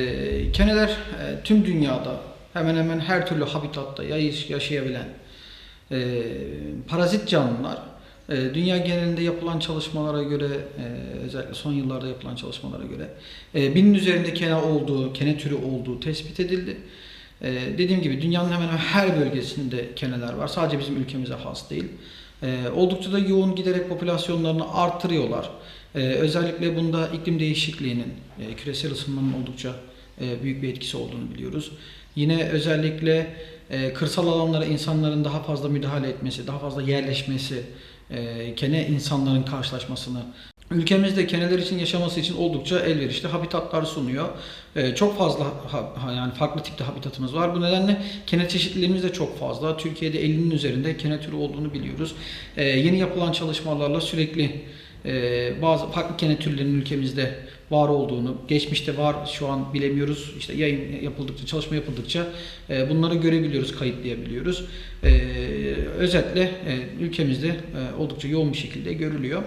Ee, Keneler e, tüm dünyada hemen hemen her türlü habitatta yaş- yaşayabilen e, parazit canlılar. E, Dünya genelinde yapılan çalışmalara göre, özellikle son yıllarda yapılan çalışmalara göre e, binin üzerinde kene olduğu, kene türü olduğu tespit edildi. Dediğim gibi dünyanın hemen hemen her bölgesinde keneler var. Sadece bizim ülkemize has değil. E, Oldukça da yoğun giderek popülasyonlarını artırıyorlar. E, Özellikle bunda iklim değişikliğinin, e, küresel ısınmanın oldukça e, büyük bir etkisi olduğunu biliyoruz. Yine özellikle e, kırsal alanlara insanların daha fazla müdahale etmesi, daha fazla yerleşmesi, kene insanların karşılaşmasını ülkemizde keneler için yaşaması için oldukça elverişli habitatlar sunuyor. E, çok fazla ha- yani farklı tipte habitatımız var. Bu nedenle kene çeşitliliğimiz de çok fazla. Türkiye'de 50'nin üzerinde kene türü olduğunu biliyoruz. E, yeni yapılan çalışmalarla sürekli e, bazı farklı kene türlerinin ülkemizde var olduğunu, geçmişte var şu an bilemiyoruz. İşte yayın yapıldıkça, çalışma yapıldıkça e, bunları görebiliyoruz, kayıtlayabiliyoruz. E, özetle e, ülkemizde e, oldukça yoğun bir şekilde görülüyor.